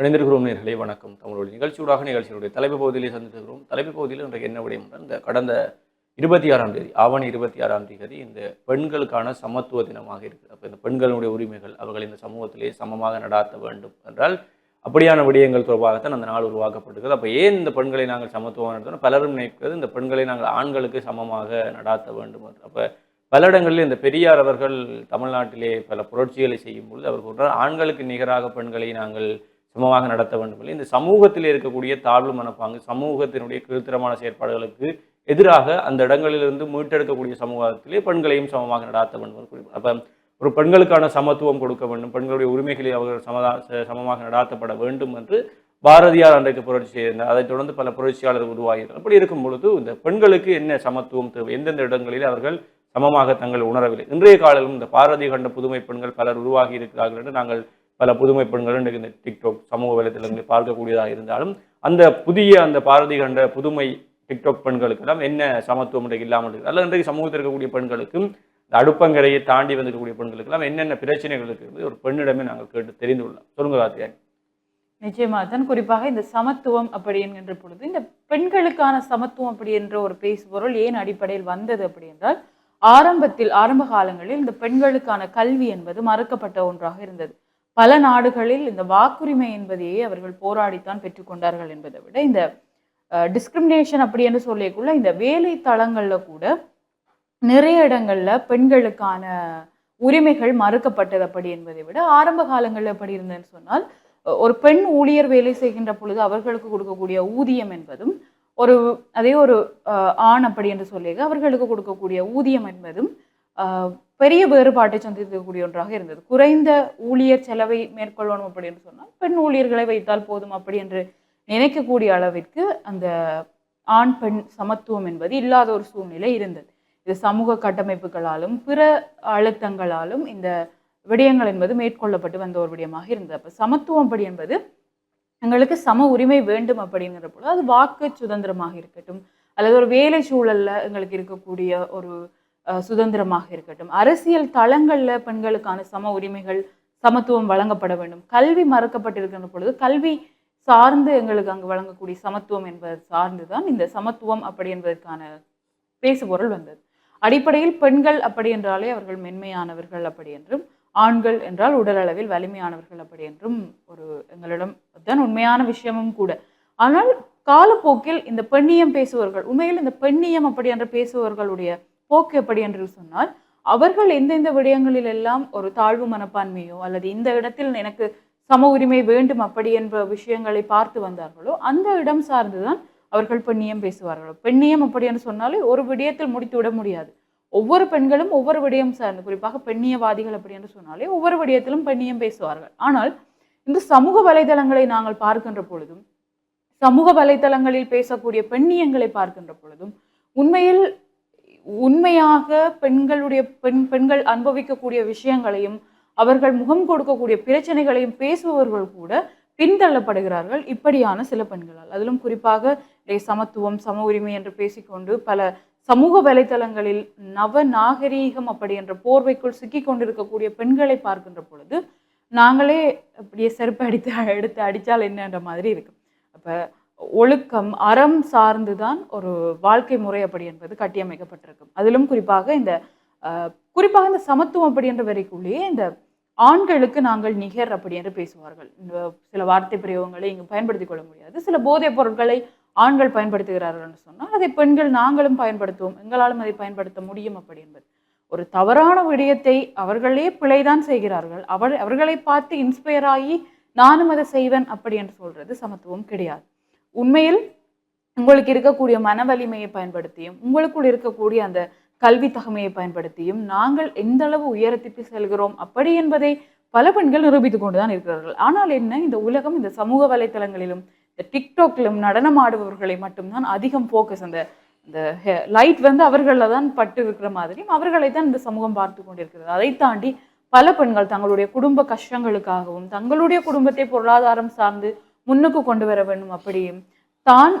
இணைந்திருக்கிறோம் நேர்களை வணக்கம். தமிழ் நிகழ்ச்சியூடாக நிகழ்ச்சியுடைய தலைப்பு பகுதியிலே சந்தித்திருக்கிறோம். தலைப்பு பகுதியில் இன்றைக்கு என்ன விடயம் இந்த கடந்த இருபத்தி ஆறாம் தேதி ஆவணி இருபத்தி ஆறாம் தேதி இந்த பெண்களுக்கான சமத்துவ தினமாக இருக்குது. அப்போ இந்த பெண்களுடைய உரிமைகள் அவர்கள் இந்த சமூகத்திலே சமமாக நடாத்த வேண்டும் என்றால் அப்படியான விடயங்கள் தொடர்பாகத்தான் அந்த நாள் உருவாக்கப்பட்டிருக்கிறது. அப்போ ஏன் இந்த பெண்களை நாங்கள் சமத்துவம் நடத்தணும் பலரும் நினைக்கிறது இந்த பெண்களை நாங்கள் ஆண்களுக்கு சமமாக நடாத்த வேண்டும் என்று. அப்போ பல இடங்களில் இந்த பெரியார் அவர்கள் தமிழ்நாட்டிலே பல புரட்சிகளை செய்யும் பொழுது அவர் சொல்கிறார் ஆண்களுக்கு நிகராக பெண்களை நாங்கள் சமமாக நடத்த வேண்டும் இல்லை. இந்த சமூகத்தில் இருக்கக்கூடிய தாழ்வு மனப்பாங்கு சமூகத்தினுடைய கீழ்த்தரமான செயற்பாடுகளுக்கு எதிராக அந்த இடங்களிலிருந்து மீட்டெடுக்கக்கூடிய சமூகத்திலே பெண்களையும் சமமாக நடாத்த வேண்டும் அப்போ ஒரு பெண்களுக்கான சமத்துவம் கொடுக்க வேண்டும் பெண்களுடைய உரிமைகளை அவர்கள் சமதா ச- சமமாக நடாத்தப்பட வேண்டும் என்று பாரதியார் அன்றைக்கு புரட்சி செய்திருந்தார். அதைத் தொடர்ந்து பல புரட்சியாளர்கள் உருவாகிறார் அப்படி இருக்கும் பொழுது இந்த பெண்களுக்கு என்ன சமத்துவம் தேவை? எந்தெந்த இடங்களில் அவர்கள் சமமாக தங்கள் உணரவில்லை? இன்றைய காலத்திலும் இந்த பாரதி கண்ட புதுமை பெண்கள் பலர் உருவாகி இருக்கிறார்கள் என்று நாங்கள் பல புதுமை பெண்கள் இன்றைக்கு இந்த டிக்டாக் சமூக வலைத்தளங்களில் பார்க்கக்கூடியதாக இருந்தாலும் அந்த புதிய அந்த பாரதி கண்ட புதுமை டிக்டாக் பெண்களுக்கெல்லாம் என்ன சமத்துவம் இன்றைக்கு இல்லாமல் இருக்குது? அல்லது இன்றைக்கு சமூகத்தில் இருக்கக்கூடிய பெண்களுக்கும் இந்த அடுப்பங்கரையை தாண்டி வந்திருக்கக்கூடிய பெண்களுக்கெல்லாம் என்னென்ன பிரச்சனைகள் இருக்குது ஒரு பெண்ணிடமே நாங்கள் கேட்டு தெரிந்து கொள்ளலாம் சொல்லுங்க கார்த்தியாய் நிச்சயமாக தான் குறிப்பாக இந்த சமத்துவம் அப்படி என்கின்ற பொழுது இந்த பெண்களுக்கான சமத்துவம் அப்படி என்ற ஒரு பேசுபொருள் ஏன் அடிப்படையில் வந்தது அப்படி என்றால் ஆரம்பத்தில் ஆரம்ப காலங்களில் இந்த பெண்களுக்கான கல்வி என்பது மறுக்கப்பட்ட ஒன்றாக இருந்தது. பல நாடுகளில் இந்த வாக்குரிமை என்பதையே அவர்கள் போராடித்தான் பெற்றுக்கொண்டார்கள் என்பதை விட இந்த டிஸ்கிரிமினேஷன் அப்படி என்று சொல்லியக்குள்ள இந்த வேலை தளங்களில் கூட நிறைய இடங்களில் பெண்களுக்கான உரிமைகள் மறுக்கப்பட்டது அப்படி என்பதை விட ஆரம்ப காலங்களில் எப்படி இருந்ததுன்னு சொன்னால் ஒரு பெண் ஊழியர் வேலை செய்கின்ற பொழுது அவர்களுக்கு கொடுக்கக்கூடிய ஊதியம் என்பதும் ஒரு அதே ஒரு ஆண் அப்படி என்று சொல்லி அவர்களுக்கு கொடுக்கக்கூடிய ஊதியம் என்பதும் பெரிய வேறுபாட்டை சந்திக்கக்கூடிய ஒன்றாக இருந்தது. குறைந்த ஊழியர் செலவை மேற்கொள்ளணும் அப்படி என்று சொன்னால் பெண் ஊழியர்களை வைத்தால் போதும் அப்படி என்று நினைக்கக்கூடிய அளவிற்கு அந்த ஆண் பெண் சமத்துவம் என்பது இல்லாத ஒரு சூழ்நிலை இருந்தது. இது சமூக கட்டமைப்புகளாலும் பிற அழுத்தங்களாலும் இந்த விடயங்கள் என்பது மேற்கொள்ளப்பட்டு வந்த ஒரு விடயமாக இருந்தது. அப்போ சமத்துவம் அப்படி என்பது எங்களுக்கு சம உரிமை வேண்டும் அப்படிங்கிற பொழுது அது வாக்கு சுதந்திரமாக இருக்கட்டும் அல்லது ஒரு வேலை சூழலில் எங்களுக்கு இருக்கக்கூடிய ஒரு சுதந்திரமாக இருக்கட்டும். அரசியல் தளங்களில் பெண்களுக்கான சம உரிமைகள் சமத்துவம் வழங்கப்பட வேண்டும். கல்வி மறுக்கப்பட்டிருக்கின்ற பொழுது கல்வி சார்ந்து எங்களுக்கு அங்கு வழங்கக்கூடிய சமத்துவம் என்பது சார்ந்து தான் இந்த சமத்துவம் அப்படி என்பதற்கான பேசுபொருள் வந்தது. அடிப்படையில் பெண்கள் அப்படி என்றாலே அவர்கள் மென்மையானவர்கள் அப்படி என்றும் ஆண்கள் என்றால் உடல் அளவில் வலிமையானவர்கள் அப்படி என்றும் ஒரு எங்களிடம் தான் உண்மையான விஷயமும் கூட. ஆனால் காலப்போக்கில் இந்த பெண்ணியம் பேசுபவர்கள் உண்மையில் இந்த பெண்ணியம் அப்படி என்று பேசுபவர்களுடைய போக்கு எப்படி என்று சொன்னால் அவர்கள் எந்தெந்த விடயங்களில் எல்லாம் ஒரு தாழ்வு மனப்பான்மையோ அல்லது இந்த இடத்தில் எனக்கு சம உரிமை வேண்டும் அப்படி என்ற விஷயங்களை பார்த்து வந்தார்களோ அந்த இடம் சார்ந்துதான் அவர்கள் பெண்ணியம் பேசுவார்களோ. பெண்ணியம் அப்படி என்று சொன்னாலே ஒரு விடயத்தில் முடித்து விட முடியாது. ஒவ்வொரு பெண்களும் ஒவ்வொரு விடயம் சார்ந்து குறிப்பாக பெண்ணியவாதிகள் அப்படி என்று சொன்னாலே ஒவ்வொரு விடயத்திலும் பெண்ணியம் பேசுவார்கள். ஆனால் இந்த சமூக வலைதளங்களை நாங்கள் பார்க்கின்ற பொழுதும் சமூக வலைதளங்களில் பேசக்கூடிய பெண்ணியங்களை பார்க்கின்ற பொழுதும் உண்மையில் உண்மையாக பெண்களுடைய பெண் பெண்கள் அனுபவிக்கக்கூடிய விஷயங்களையும் அவர்கள் முகம் கொடுக்கக்கூடிய பிரச்சனைகளையும் பேசுபவர்கள் கூட பின்தள்ளப்படுகிறார்கள் இப்படியான சில பெண்களால். அதிலும் குறிப்பாக சமத்துவம் சம உரிமை என்று பேசிக்கொண்டு பல சமூக வலைத்தளங்களில் நவ நாகரீகம் அப்படி என்ற போர்வைக்குள் சிக்கி கொண்டிருக்கக்கூடிய பெண்களை பார்க்கின்ற பொழுது நாங்களே அப்படியே செருப்பு அடித்து எடுத்து அடித்தால் என்னன்ற மாதிரி இருக்கு அப்போ ஒழுக்கம் அறம் சார்ந்துதான் ஒரு வாழ்க்கை முறை அப்படி என்பது கட்டியமைக்கப்பட்டிருக்கும். அதிலும் குறிப்பாக இந்த குறிப்பாக இந்த சமத்துவம் அப்படி என்ற வரைக்குள்ளேயே இந்த ஆண்களுக்கு நாங்கள் நிகர் அப்படி என்று பேசுவார்கள். இந்த சில வார்த்தை பிரயோகங்களை இங்கு பயன்படுத்திக் கொள்ள முடியாது. சில போதைப் பொருட்களை ஆண்கள் பயன்படுத்துகிறார்கள் என்று சொன்னால் அதை பெண்கள் நாங்களும் பயன்படுத்துவோம். எங்களாலும் அதை பயன்படுத்த முடியும் அப்படி என்பது. ஒரு தவறான விடயத்தை அவர்களே பிழைதான் செய்கிறார்கள். அவர் அவர்களை பார்த்து இன்ஸ்பயர் ஆகி நானும் அதை செய்வேன் அப்படி என்று சொல்றது சமத்துவம் கிடையாது. உண்மையில் உங்களுக்கு இருக்கக்கூடிய மன வலிமையை பயன்படுத்தியும் உங்களுக்குள் இருக்கக்கூடிய அந்த கல்வி தகமையை பயன்படுத்தியும் நாங்கள் எந்த அளவு உயரத்திற்கு செல்கிறோம் அப்படி என்பதை பல பெண்கள் நிரூபித்துக் கொண்டுதான் இருக்கிறார்கள். ஆனால் என்ன இந்த உலகம் இந்த சமூக வலைத்தளங்களிலும் இந்த டிக்டாக்லும் நடனம் ஆடுபவர்களை மட்டும்தான் அதிகம் ஃபோக்கஸ் அந்த இந்த லைட் வந்து அவர்களில் தான் பட்டு இருக்கிற மாதிரியும் அவர்களை தான் இந்த சமூகம் பார்த்து கொண்டிருக்கிறது. அதை தாண்டி பல பெண்கள் தங்களுடைய குடும்ப கஷ்டங்களுக்காகவும் தங்களுடைய குடும்பத்தை பொருளாதாரம் சார்ந்து முன்னுக்கு கொண்டு வர வேண்டும் அப்படியும் தான்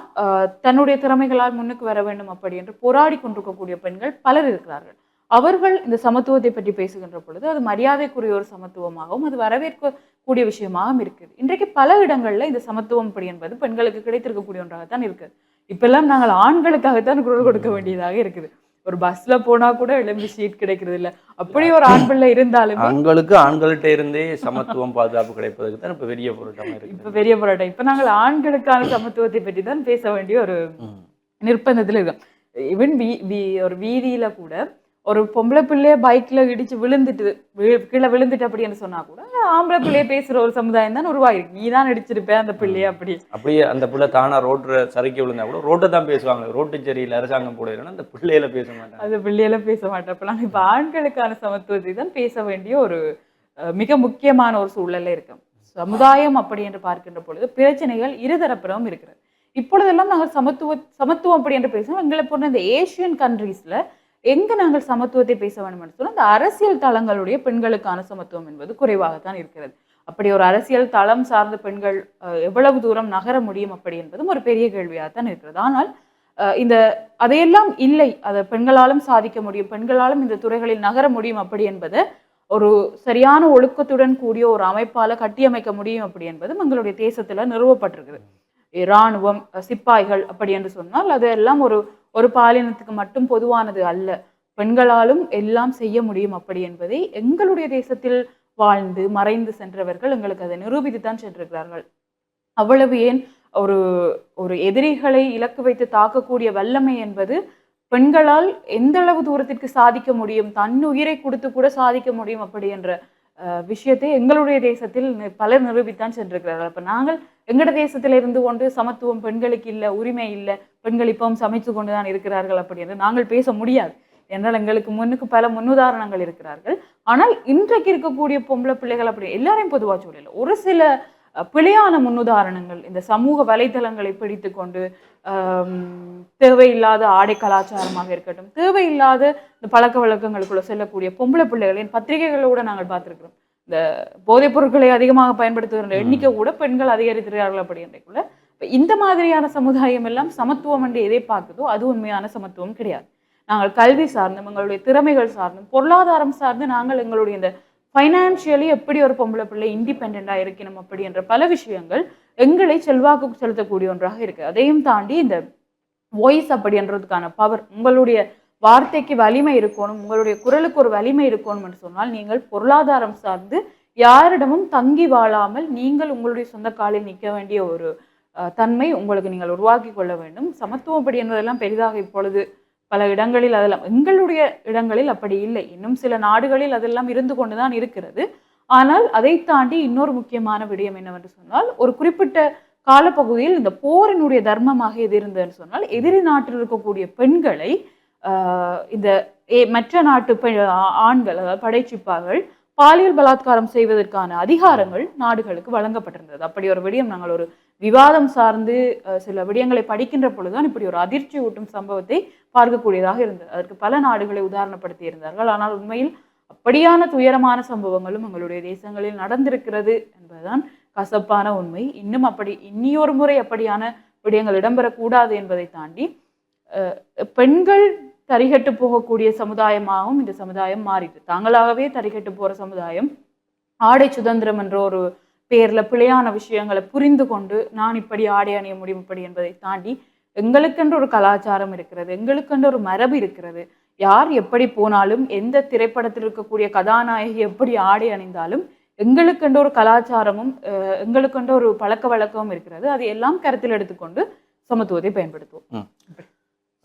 தன்னுடைய திறமைகளால் முன்னுக்கு வர வேண்டும் அப்படி என்று போராடி கொண்டிருக்கக்கூடிய பெண்கள் பலர் இருக்கிறார்கள். அவர்கள் இந்த சமத்துவத்தை பற்றி பேசுகின்ற பொழுது அது மரியாதைக்குரிய ஒரு சமத்துவமாகவும் அது வரவேற்கக்கூடிய விஷயமாகவும் இருக்குது. இன்றைக்கு பல இடங்கள்ல இந்த சமத்துவம் அப்படி என்பது பெண்களுக்கு கிடைத்திருக்கக்கூடிய ஒன்றாகத்தான் இருக்குது. இப்பெல்லாம் நாங்கள் ஆண்களுக்காகத்தான் குரல் கொடுக்க வேண்டியதாக இருக்குது. ஒரு பஸ்ல போனா கூட எலும்பி சீட் கிடைக்கிறது இல்ல அப்படி ஒரு ஆண் பிள்ளை இருந்தாலுமே ஆண்களுக்கு ஆண்கள்கிட்ட இருந்தே சமத்துவம் பாதுகாப்பு கிடைப்பதற்கு தான் இப்ப பெரிய பொருட்டமா இப்ப இருக்கு பெரிய போராட்டம். இப்ப நாங்கள் ஆண்களுக்கான சமத்துவத்தை பற்றி தான் பேச வேண்டிய ஒரு. நிர்பந்தத்துல இருக்கோம். ஈவன் வீ- ஒரு வீதியில கூட ஒரு பொம்பளை பிள்ளைய பைக்ல இடிச்சு விழுந்துட்டு கீழே விழுந்துட்டு அப்படின்னு சொன்னா கூட ஆம்பளை பிள்ளைய பேசுற ஒரு சமுதாயம் தான் உருவாயிருக்கு. நீ தான் அடிச்சிருப்ப அந்த பிள்ளைய அப்படி. அப்படியே அந்த பிள்ளை தானா ரோட்ல சறுக்கி விழுந்தா கூட ரோட்டை தான் பேசுவாங்க. ரோட்டு சரியில் அரசாங்கம் போடுறதுன்னா அந்த பிள்ளையில பேச மாட்டாங்க. அது பிள்ளையெல்லாம் பேச அப்ப நாங்க இப்ப ஆண்களுக்கான சமத்துவத்தை தான் பேச வேண்டிய ஒரு மிக முக்கியமான ஒரு சூழல்ல இருக்கோம். சமுதாயம் அப்படி என்று பார்க்கின்ற பொழுது பிரச்சனைகள் இருதரப்பிலும் இருக்கிறது. இப்பொழுதெல்லாம் நாங்கள் சமத்துவ சமத்துவம் அப்படி என்று பேசுவோம் எங்களை போன்ற இந்த ஏசியன் கண்ட்ரீஸ்ல எங்கே நாங்கள் சமத்துவத்தை பேச வேண்டும் என்று சொன்னால் இந்த அரசியல் தளங்களுடைய பெண்களுக்கான சமத்துவம் என்பது குறைவாகத்தான் இருக்கிறது. அப்படி ஒரு அரசியல் தளம் சார்ந்த பெண்கள் எவ்வளவு தூரம் நகர முடியும் அப்படி என்பதும் ஒரு பெரிய கேள்வியாகத்தான் இருக்கிறது. ஆனால் இந்த அதையெல்லாம் இல்லை. அதை பெண்களாலும் சாதிக்க முடியும் பெண்களாலும் இந்த துறைகளில் நகர முடியும் அப்படி என்பதை ஒரு சரியான ஒழுக்கத்துடன் கூடிய ஒரு அமைப்பால் கட்டியமைக்க முடியும் அப்படி என்பதும் எங்களுடைய தேசத்தில் நிறுவப்பட்டிருக்குது. இராணுவம் சிப்பாய்கள் அப்படி என்று சொன்னால் அதெல்லாம் ஒரு ஒரு பாலினத்துக்கு மட்டும் பொதுவானது அல்ல. பெண்களாலும் எல்லாம் செய்ய முடியும் அப்படி என்பதை எங்களுடைய தேசத்தில் வாழ்ந்து மறைந்து சென்றவர்கள் எங்களுக்கு அதை நிரூபித்து தான் சென்றிருக்கிறார்கள். அவ்வளவு ஏன் ஒரு ஒரு எதிரிகளை இலக்கு வைத்து தாக்கக்கூடிய வல்லமை என்பது பெண்களால் எந்த அளவு தூரத்திற்கு சாதிக்க முடியும் தன் உயிரை கொடுத்து கூட சாதிக்க முடியும் அப்படி என்ற விஷயத்தை எங்களுடைய தேசத்தில் பலர் நிரூபித்தான் சென்றிருக்கிறார்கள். அப்ப நாங்கள் எங்கட தேசத்தில் இருந்து கொண்டு சமத்துவம் பெண்களுக்கு இல்லை உரிமை இல்லை பெண்கள் இப்பவும் சமைத்து கொண்டு தான் இருக்கிறார்கள் அப்படி என்று நாங்கள் பேச முடியாது. என்றால் எங்களுக்கு முன்னுக்கு பல முன்னுதாரணங்கள் இருக்கிறார்கள். ஆனால் இன்றைக்கு இருக்கக்கூடிய பொம்பளை பிள்ளைகள் அப்படி எல்லாரையும் பொதுவாக சொல்லல. ஒரு சில பிழையான முன்னுதாரணங்கள் இந்த சமூக வலைத்தளங்களை பிடித்து கொண்டு தேவையில்லாத ஆடை கலாச்சாரமாக இருக்கட்டும் தேவையில்லாத இந்த பழக்க வழக்கங்களுக்குள்ள செல்லக்கூடிய பொம்பளை பிள்ளைகளின் பத்திரிகைகளோட நாங்கள் பார்த்துருக்கிறோம். இந்த போதைப் பொருட்களை அதிகமாக பயன்படுத்துகிற எண்ணிக்கை கூட பெண்கள் அதிகரித்திருக்கிறார்கள் அப்படின்றக்குள்ள இப்போ இந்த மாதிரியான சமுதாயம் எல்லாம் சமத்துவம் என்று எதை பார்க்குதோ அது உண்மையான சமத்துவம் கிடையாது. நாங்கள் கல்வி சார்ந்தும் எங்களுடைய திறமைகள் சார்ந்தும் பொருளாதாரம் சார்ந்து நாங்கள் எங்களுடைய இந்த ஃபைனான்சியலி எப்படி ஒரு பொம்பளை பிள்ளை இண்டிபெண்ட்டாக இருக்கணும் அப்படி என்ற பல விஷயங்கள் எங்களை செல்வாக்கு செலுத்தக்கூடிய ஒன்றாக இருக்குது அதையும் தாண்டி இந்த வாய்ஸ் அப்படின்றதுக்கான பவர் உங்களுடைய வார்த்தைக்கு வலிமை இருக்கணும் உங்களுடைய குரலுக்கு ஒரு வலிமை இருக்கணும் என்று சொன்னால் நீங்கள் பொருளாதாரம் சார்ந்து யாரிடமும் தங்கி வாழாமல் நீங்கள் உங்களுடைய சொந்த காலில் நிற்க வேண்டிய ஒரு தன்மை உங்களுக்கு நீங்கள் உருவாக்கி கொள்ள வேண்டும். சமத்துவம் அப்படி என்பதெல்லாம் பெரிதாக இப்பொழுது பல இடங்களில் அதெல்லாம் எங்களுடைய இடங்களில் அப்படி இல்லை. இன்னும் சில நாடுகளில் அதெல்லாம் இருந்து கொண்டு தான் இருக்கிறது. ஆனால் அதை தாண்டி இன்னொரு முக்கியமான விடயம் என்னவென்று சொன்னால் ஒரு குறிப்பிட்ட காலப்பகுதியில் இந்த போரினுடைய தர்மமாக எது இருந்ததுன்னு சொன்னால் எதிரி நாட்டில் இருக்கக்கூடிய பெண்களை இந்த ஏ- மற்ற நாட்டு ஆண்கள் அதாவது படைச்சிப்பார்கள் பாலியல் பலாத்காரம் செய்வதற்கான அதிகாரங்கள் நாடுகளுக்கு வழங்கப்பட்டிருந்தது. அப்படி ஒரு விடயம் நாங்கள் ஒரு விவாதம் சார்ந்து சில விடயங்களை படிக்கின்ற பொழுதுதான் இப்படி ஒரு அதிர்ச்சி ஊட்டும் சம்பவத்தை பார்க்கக்கூடியதாக இருந்தது. அதற்கு பல நாடுகளை உதாரணப்படுத்தி இருந்தார்கள். ஆனால் உண்மையில் அப்படியான துயரமான சம்பவங்களும் எங்களுடைய தேசங்களில் நடந்திருக்கிறது என்பதுதான் கசப்பான உண்மை. இன்னும் அப்படி இன்னியொரு முறை அப்படியான விடயங்கள் இடம்பெறக்கூடாது என்பதை தாண்டி பெண்கள் தரிகட்டு போகக்கூடிய சமுதாயமாகவும் இந்த சமுதாயம் மாறிட்டு தாங்களாகவே தரிகட்டு போகிற சமுதாயம் ஆடை சுதந்திரம் என்ற ஒரு பேரில் பிழையான விஷயங்களை புரிந்து கொண்டு நான் இப்படி ஆடை அணிய முடியும் இப்படி என்பதை தாண்டி எங்களுக்கென்று ஒரு கலாச்சாரம் இருக்கிறது எங்களுக்கென்று ஒரு மரபு இருக்கிறது. யார் எப்படி போனாலும் எந்த திரைப்படத்தில் இருக்கக்கூடிய கதாநாயகி எப்படி ஆடை அணிந்தாலும் எங்களுக்கென்று ஒரு கலாச்சாரமும் அஹ், ஒரு பழக்க வழக்கமும் இருக்கிறது. அது எல்லாம் கருத்தில் எடுத்துக்கொண்டு சமத்துவத்தை பயன்படுத்துவோம்.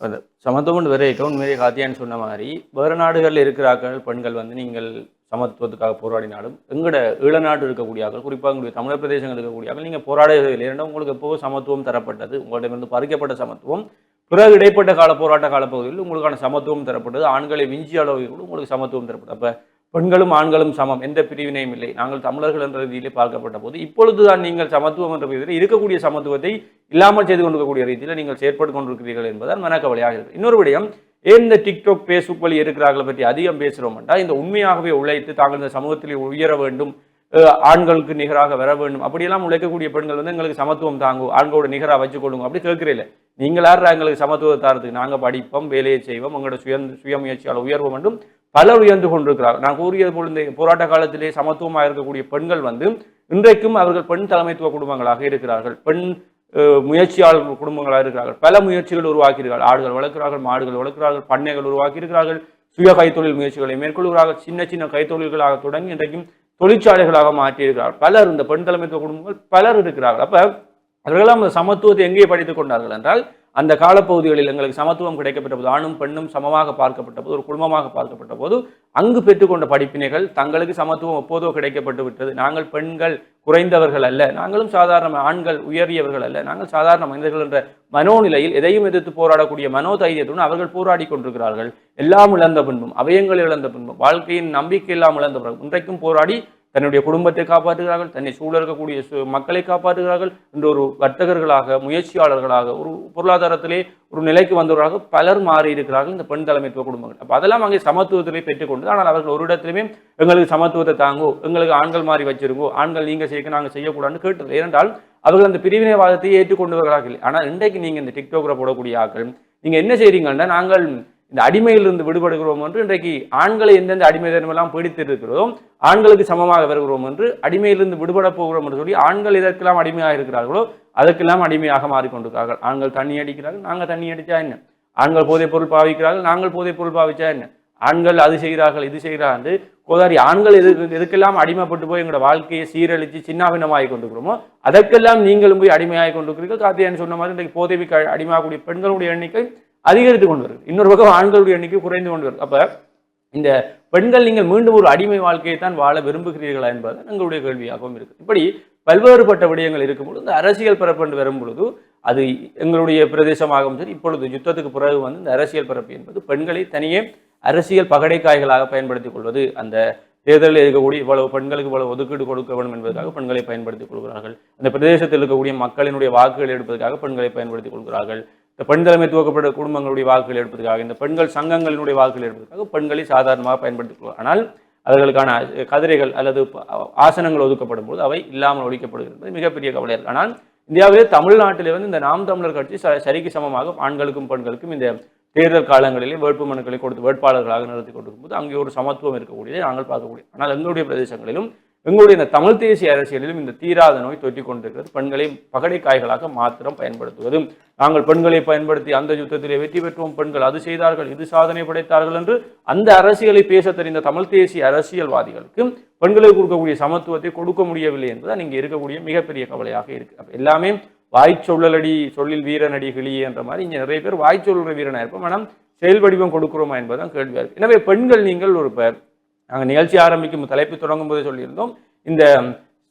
அந்த சமத்துவம் வரைக்கும் உண்மையிலே காத்தியான்னு சொன்ன மாதிரி. வேறு நாடுகளில் இருக்கிறார்கள் பெண்கள் வந்து நீங்கள் சமத்துவத்துக்காக போராடினாலும் எங்களோட ஈழநாடு இருக்கக்கூடிய ஆட்கள் குறிப்பாக உங்களுடைய தமிழர் பிரதேசங்கள் இருக்கக்கூடிய ஆட்கள் நீங்கள் போராடவில்லை ஏன்னா உங்களுக்கு எப்போவோ சமத்துவம் தரப்பட்டது. உங்களிடமிருந்து பறிக்கப்பட்ட சமத்துவம் பிறகு இடைப்பட்ட கால போராட்ட காலப்பகுதியில் உங்களுக்கான சமத்துவம் தரப்பட்டது. ஆண்களை மிஞ்சிய அளவில் கூட உங்களுக்கு சமத்துவம் தரப்பட்டது. அப்போ பெண்களும் ஆண்களும் சமம் எந்த பிரிவினையும் இல்லை. நாங்கள் தமிழர்கள் என்ற ரீதியிலே பார்க்கப்பட்ட போது இப்பொழுதுதான் நீங்கள் சமத்துவம் என்ற ரீதியில் இருக்கக்கூடிய சமத்துவத்தை இல்லாமல் செய்து கொண்டிருக்கக்கூடிய ரீதியில் நீங்கள் செயற்பட்டு கொண்டிருக்கிறீர்கள் என்பதால் மனக்கவலையாக இருக்கு. இன்னொரு விடயம் ஏன் இந்த டிக்டாக் ஃபேஸ்புக் வழி இருக்கிறார்களை பற்றி அதிகம் பேசுகிறோம் என்றால் இந்த உண்மையாகவே உழைத்து தாங்கள் இந்த சமூகத்தில் உயர வேண்டும் ஆண்களுக்கு நிகராக வர வேண்டும் அப்படியெல்லாம் உழைக்கக்கூடிய பெண்கள் வந்து எங்களுக்கு சமத்துவம் தாங்கும் ஆண்களோட நிகராக வச்சுக்கொள்ளுங்க அப்படி கேட்கிறீல்ல நீங்கள் யாரா எங்களுக்கு சமத்துவம் தாரத்துக்கு நாங்கள் படிப்போம் வேலையை செய்வோம் உங்களோட சுய சுயமுயற்சியால் உயர்வு வேண்டும் பலர் உயர்ந்து கொண்டிருக்கிறார் நான் கூறியது போல் இந்த போராட்ட காலத்திலே சமத்துவமாக இருக்கக்கூடிய பெண்கள் வந்து இன்றைக்கும் அவர்கள் பெண் தலைமைத்துவ குடும்பங்களாக இருக்கிறார்கள். பெண் முயற்சியாளர் குடும்பங்களாக இருக்கிறார்கள். பல முயற்சிகள் உருவாக்கியிருக்கிறார்கள். ஆடுகள் வளர்க்கிறார்கள் மாடுகள் வளர்க்கிறார்கள் பண்ணைகள் உருவாக்கி இருக்கிறார்கள் சுய கைத்தொழில் முயற்சிகளை மேற்கொள்கிறார்கள். சின்ன சின்ன கைத்தொழில்களாக தொடங்கி இன்றைக்கும் தொழிற்சாலைகளாக மாற்றியிருக்கிறார்கள். பலர் இந்த பெண் தலைமைத்துவ குடும்பங்கள் பலர் இருக்கிறார்கள். அப்ப அவர்களெல்லாம் அந்த சமத்துவத்தை எங்கே படித்துக் கொண்டார்கள் என்றால் அந்த காலப்பகுதிகளில் எங்களுக்கு சமத்துவம் கிடைக்கப்பட்ட போது ஆணும் பெண்ணும் சமமாக பார்க்கப்பட்ட போது ஒரு குடும்பமாக பார்க்கப்பட்ட போது அங்கு பெற்றுக்கொண்ட படிப்பினைகள் தங்களுக்கு சமத்துவம் எப்போதோ கிடைக்கப்பட்டு விட்டது. நாங்கள் பெண்கள் குறைந்தவர்கள் அல்ல. நாங்களும் சாதாரண ஆண்கள் உயரியவர்கள் அல்ல. நாங்கள் சாதாரண மனிதர்கள் என்ற மனோநிலையில் எதையும் எதிர்த்து போராடக்கூடிய மனோதைரியத்துடன் அவர்கள் போராடி கொண்டிருக்கிறார்கள். எல்லாம் இழந்த பின்பும் அவயங்கள் இழந்த பின்பும் வாழ்க்கையின் நம்பிக்கை எல்லாம் இழந்த பின்பும் இன்றைக்கும் போராடி தன்னுடைய குடும்பத்தை காப்பாற்றுகிறார்கள் தன்னை சூழ இருக்கக்கூடிய சு- மக்களை காப்பாற்றுகிறார்கள் என்ற ஒரு வர்த்தகர்களாக முயற்சியாளர்களாக ஒரு பொருளாதாரத்திலே ஒரு நிலைக்கு வந்தவர்களாக பலர் மாறி இருக்கிறார்கள் இந்த பெண் தலைமைத்துவ குடும்பங்கள். அப்ப அதெல்லாம் அங்கே சமத்துவத்திலே பெற்றுக்கொண்டு ஆனால் அவர்கள் ஒரு இடத்துலையுமே எங்களுக்கு சமத்துவத்தை தாங்கோ எங்களுக்கு ஆண்கள் மாறி வச்சிருங்கோ ஆண்கள் நீங்கள் செய்ய நாங்கள் செய்யக்கூடாதுன்னு கேட்டது ஏனென்றால் அவர்கள் அந்த பிரிவினைவாதத்தை ஏற்றுக்கொண்டவர்களாக இல்லை. ஆனால் இன்றைக்கு நீங்கள் இந்த டிக்டோக்கில் போடக்கூடிய ஆட்கள் நீங்கள் என்ன செய்கிறீங்கன்னா நாங்கள் இந்த அடிமையிலிருந்து விடுபடுகிறோம் என்று இன்றைக்கு ஆண்களை எந்தெந்த அடிமை தினமெல்லாம் பிடித்து இருக்கிறோம் ஆண்களுக்கு சமமாக வருகிறோம் என்று அடிமையிலிருந்து விடுபட போகிறோம் என்று சொல்லி ஆண்கள் இதற்கெல்லாம் அடிமையாக இருக்கிறார்களோ அதற்கெல்லாம் அடிமையாக மாறிக்கொண்டிருக்கிறார்கள். ஆண்கள் தண்ணி அடிக்கிறார்கள் நாங்கள் தண்ணி அடித்தா என்ன? ஆண்கள் போதைப் பொருள் பாவிக்கிறார்கள் நாங்கள் போதைப் பொருள் பாவிச்சா என்ன? ஆண்கள் அது செய்கிறார்கள் இது செய்கிறார்கள் என்று கோதாரி ஆண்கள் எது எதுக்கெல்லாம் அடிமைப்பட்டு போய் எங்களோட வாழ்க்கையை சீரழித்து சின்னாபின்னமாகி கொண்டிருக்கிறோமோ அதற்கெல்லாம் நீங்களும் போய் அடிமையாகி கொண்டிருக்கிறீர்கள். காத்தியான்னு சொன்ன மாதிரி இன்றைக்கு க அடிமையாகக்கூடிய பெண்களுடைய எண்ணிக்கை அதிகரித்து கொண்டு வருது. இன்னொரு பக்கம் ஆண்களுடைய எண்ணிக்கை குறைந்து கொண்டு வருது. அப்போ இந்த பெண்கள் நீங்கள் மீண்டும் ஒரு அடிமை வாழ்க்கையை தான் வாழ விரும்புகிறீர்களா என்பது எங்களுடைய கேள்வியாகவும் இருக்குது. இப்படி பல்வேறுபட்ட விடயங்கள் இருக்கும்பொழுது இந்த அரசியல் பரப்பு வரும் பொழுது அது எங்களுடைய பிரதேசமாகவும் சரி இப்பொழுது யுத்தத்துக்கு பிறகு வந்து இந்த அரசியல் பரப்பு என்பது பெண்களை தனியே அரசியல் பகடைக்காய்களாக பயன்படுத்திக் கொள்வது அந்த தேர்தலில் இருக்கக்கூடிய இவ்வளவு பெண்களுக்கு இவ்வளவு ஒதுக்கீடு கொடுக்க வேண்டும் என்பதற்காக பெண்களை பயன்படுத்திக் கொள்கிறார்கள். அந்த பிரதேசத்தில் இருக்கக்கூடிய மக்களினுடைய வாக்குகள் எடுப்பதற்காக பெண்களை பயன்படுத்திக் கொள்கிறார்கள். இந்த பெண் தலைமை துவக்கப்பட்ட குடும்பங்களுடைய வாக்குகள் எடுப்பதற்காக இந்த பெண்கள் சங்கங்களினுடைய வாக்குகள் எடுப்பதற்காக பெண்களை சாதாரணமாக பயன்படுத்திக் ஆனால் அவர்களுக்கான கதிரைகள் அல்லது ஆசனங்கள் ஒதுக்கப்படும் போது அவை இல்லாமல் ஒழிக்கப்படுகிறது மிகப்பெரிய கவலை. ஆனால் இந்தியாவிலே தமிழ்நாட்டிலே வந்து இந்த நாம் தமிழர் கட்சி ச- சரிக்கு சமமாக ஆண்களுக்கும் பெண்களுக்கும் இந்த தேர்தல் காலங்களிலே வேட்பு மனுக்களை கொடுத்து வேட்பாளர்களாக நிறுத்தி கொண்டிருக்கும் போது அங்கே ஒரு சமத்துவம் இருக்கக்கூடியதை நாங்கள் பார்க்கக்கூடிய. ஆனால் எங்களுடைய பிரதேசங்களிலும் எங்களுடைய இந்த தமிழ் தேசிய அரசியலிலும் இந்த தீராத நோய் தொட்டி கொண்டிருக்கிறது. பெண்களை பகடை காய்களாக மாத்திரம் பயன்படுத்துவதும் நாங்கள் பெண்களை பயன்படுத்தி அந்த யுத்தத்திலே வெற்றி பெற்றோம். பெண்கள் அது செய்தார்கள் இது சாதனை படைத்தார்கள் என்று அந்த அரசியலை பேச தெரிந்த தமிழ் தேசிய அரசியல்வாதிகளுக்கு பெண்களுக்கு கொடுக்கக்கூடிய சமத்துவத்தை கொடுக்க முடியவில்லை என்பதுதான் இங்கே இருக்கக்கூடிய மிகப்பெரிய கவலையாக இருக்கு. எல்லாமே வாய் சொல்லலடி சொல்லில் வீரனடி கிளியே என்ற மாதிரி இங்கே நிறைய பேர் வாய் சொல்லுற வீரனா இருப்போம். ஆனால் செயல் வடிவம் கொடுக்கிறோமா என்பதுதான் கேள்வியாக இருக்கு. எனவே பெண்கள் நீங்கள் ஒரு நாங்கள் நிகழ்ச்சி ஆரம்பிக்கும் தலைப்பு தொடங்கும் போது சொல்லியிருந்தோம். இந்த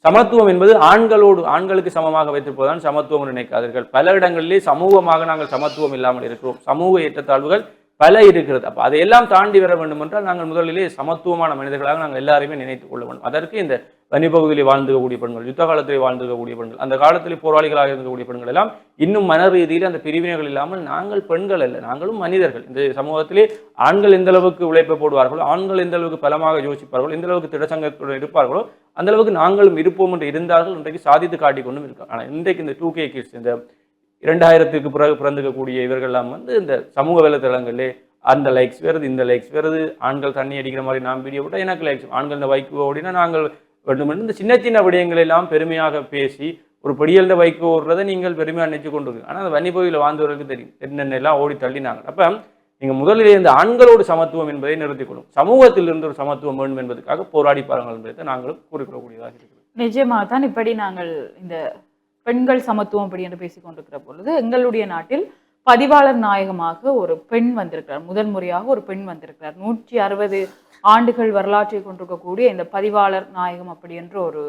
சமத்துவம் என்பது ஆண்களோடு ஆண்களுக்கு சமமாக வைத்திருப்பதுதான் சமத்துவம் நினைக்காதீர்கள். பல இடங்களிலே சமூகமாக நாங்கள் சமத்துவம் இல்லாமல் இருக்கிறோம். சமூக ஏற்றத்தாழ்வுகள் பல இருக்கிறது. அப்போ அதையெல்லாம் தாண்டி வர வேண்டும் என்றால் நாங்கள் முதலிலே சமத்துவமான மனிதர்களாக நாங்கள் எல்லாருமே நினைத்துக் கொள்ள வேண்டும். அதற்கு இந்த வனிப்பகுதியில் வாழ்ந்துக்கக்கூடிய பெண்கள் யுத்த காலத்திலே வாழ்ந்துக்கக்கூடிய பெண்கள் அந்த காலத்தில் போராளிகளாக இருக்கக்கூடிய பெண்கள் எல்லாம் இன்னும் மன ரீதியில் அந்த பிரிவினைகள் இல்லாமல் நாங்கள் பெண்கள் அல்ல நாங்களும் மனிதர்கள். இந்த சமூகத்திலே ஆண்கள் எந்த அளவுக்கு உழைப்பை போடுவார்களோ ஆண்கள் எந்த அளவுக்கு பலமாக யோசிப்பார்களோ எந்த அளவுக்கு திடச்சங்கத்துடன் இருப்பார்களோ அந்த அளவுக்கு நாங்களும் இருப்போம் என்று இருந்தார்கள். இன்றைக்கு சாதித்து காட்டிக்கொண்டும் இருக்கோம் ஆனால் இன்றைக்கு இந்த டூ கே கிட்ஸ் இந்த இரண்டாயிரத்துக்கு பிறகு பிறந்துக்கக்கூடிய இவர்கள்லாம் வந்து இந்த சமூக வேலைத்தளங்களே அந்த லைக்ஸ் வருது இந்த லைக்ஸ் வருது ஆண்கள் தண்ணி அடிக்கிற மாதிரி நான் வீடியோ போட்டால் எனக்கு லைக்ஸ் ஆண்கள் இந்த வைக்கோ ஓடினா நாங்கள் வேண்டும் இந்த சின்ன சின்ன விடயங்கள் எல்லாம் பெருமையாக பேசி ஒரு படியல்த வைக்கோ ஓடுறதை நீங்கள் பெருமையாக நினைச்சு கொண்டு இருக்கு ஆனால் அந்த வன்னிப்பகுதியில் வாழ்ந்தவர்களுக்கு தெரியும். என்னென்ன எல்லாம் ஓடி தள்ளினாங்க. அப்போ நீங்கள் முதலிலே இந்த ஆண்களோடு சமத்துவம் என்பதை நிறுத்திக் கொள்ளும். சமூகத்தில் இருந்து ஒரு சமத்துவம் வேண்டும் என்பதற்காக போராடி பாருங்கள் என்பதை நாங்களும் கூறிக்கொள்ளக்கூடியதாக இருக்கிறது. நிஜமாக தான் இப்படி நாங்கள் இந்த பெண்கள் சமத்துவம் அப்படி என்று பேசிக் கொண்டிருக்கிற பொழுது எங்களுடைய நாட்டில் பதிவாளர் நாயகமாக ஒரு பெண் வந்திருக்கிறார். முதல் முறையாக ஒரு பெண் வந்திருக்கிறார். நூற்றி அறுபது ஆண்டுகள் வரலாற்றை கொண்டிருக்கக்கூடிய இந்த பதிவாளர் நாயகம் அப்படி என்ற ஒரு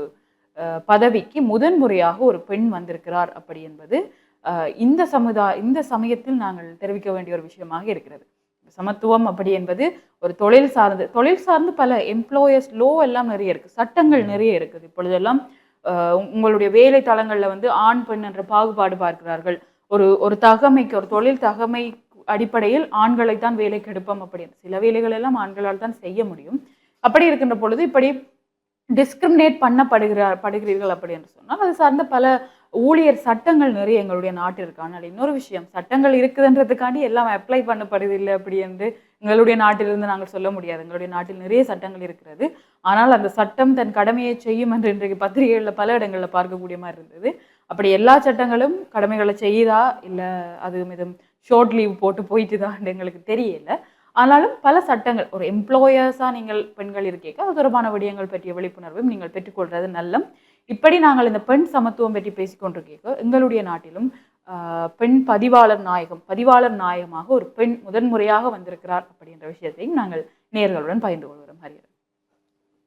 பதவிக்கு முதன் முறையாக ஒரு பெண் வந்திருக்கிறார் அப்படி என்பது இந்த சமுதாய இந்த சமயத்தில் நாங்கள் தெரிவிக்க வேண்டிய ஒரு விஷயமாக இருக்கிறது. சமத்துவம் அப்படி என்பது ஒரு தொழில் சார்ந்து தொழில் சார்ந்து பல எம்ப்ளாயர்ஸ் லோ எல்லாம் நிறைய இருக்கு. சட்டங்கள் நிறைய இருக்குது. இப்பொழுதெல்லாம் உங்களுடைய வேலை தளங்களில் வந்து ஆண் பெண் என்ற பாகுபாடு பார்க்கிறார்கள். ஒரு ஒரு தகமைக்கு ஒரு தொழில் தகமை அடிப்படையில் ஆண்களை தான் வேலைக்கு எடுப்போம் அப்படின்னு. சில வேலைகள் எல்லாம் ஆண்களால் தான் செய்ய முடியும். அப்படி இருக்கின்ற பொழுது இப்படி டிஸ்கிரிமினேட் பண்ணப்படுகிறார் படுகிறீர்கள் அப்படி என்று சொன்னால் அது சார்ந்த பல ஊழியர் சட்டங்கள் நிறைய எங்களுடைய நாட்டில் இன்னொரு விஷயம் சட்டங்கள் இருக்குதுன்றதுக்காண்டி எல்லாம் அப்ளை பண்ணப்படுது இல்லை அப்படி என்று எங்களுடைய நாட்டிலிருந்து நாங்கள் சொல்ல முடியாது. எங்களுடைய நாட்டில் நிறைய சட்டங்கள் இருக்கிறது. ஆனால் அந்த சட்டம் தன் கடமையை செய்யும் என்று இன்றைக்கு பத்திரிகைகளில் பல இடங்களில் பார்க்கக்கூடிய மாதிரி இருந்தது. அப்படி எல்லா சட்டங்களும் கடமைகளை செய்யுதா இல்லை அது மிதம் ஷார்ட் லீவ் போட்டு போயிட்டுதான்னு எங்களுக்கு தெரியல. ஆனாலும் பல சட்டங்கள் ஒரு எம்ப்ளாயர்ஸாக நீங்கள் பெண்கள் இருக்கீங்க அது தொடர்பான விடயங்கள் பற்றிய விழிப்புணர்வும் நீங்கள் பெற்றுக்கொள்வது நல்லம். இப்படி நாங்கள் இந்த பெண் சமத்துவம் பற்றி பேசிக்கொண்டிருக்கீங்க எங்களுடைய நாட்டிலும் பெண் பதிவாளர் நாயகம் பதிவாளர் நாயகமாக ஒரு பெண் முதன்முறையாக வந்திருக்கிறார் அப்படின்ற விஷயத்தையும் நாங்கள் நேர்களுடன் பகிர்ந்து கொள்கிறோம். ஹரியர்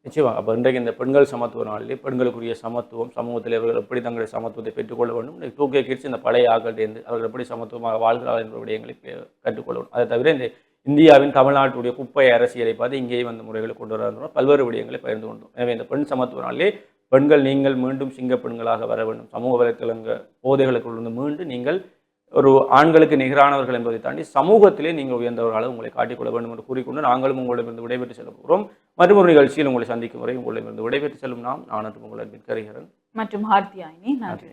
நிச்சயமாக அப்போ இன்றைக்கு இந்த பெண்கள் சமத்துவ நாளிலே பெண்களுக்குரிய சமத்துவம் சமூகத்தில் இவர்கள் எப்படி தங்களுடைய சமத்துவத்தை பெற்றுக்கொள்ள வேண்டும்? இந்த டூகே கிட்ஸ் இந்த பழைய ஆக்கள்டேந்து அவர்கள் எப்படி சமத்துவமாக வாழ்கிறார்கள் என்ற விடயங்களை கற்றுக்கொள்ளணும். அதை தவிர இந்த இந்தியாவின் தமிழ்நாட்டுடைய குப்பை அரசியலை பார்த்து இங்கேயும் அந்த முறைகளை கொண்டு வர பல்வேறு விடயங்களை பகிர்ந்து கொண்டோம். எனவே இந்த பெண் சமத்துவ நாளிலே பெண்கள் நீங்கள் மீண்டும் சிங்க பெண்களாக வர வேண்டும். சமூக வலைத்தளங்க போதைகளுக்குள்ள மீண்டு நீங்கள் ஒரு ஆண்களுக்கு நிகரானவர்கள் என்பதை தாண்டி சமூகத்திலே நீங்கள் உயர்ந்தவர்களாக உங்களை காட்டிக்கொள்ள வேண்டும் என்று கூறிக்கொண்டு நாங்களும் உங்களிடமிருந்து விடைபெற்று செல்ல போகிறோம். மற்றும் ஒரு நிகழ்ச்சியில் உங்களை சந்திக்கும் வரை உங்களிடமிருந்து விடைபெற்று செல்லும் நாம் நான் உங்கள் அன்பின் கரிகரன். மற்றும் ஹார்த்தியாயினி நன்றி.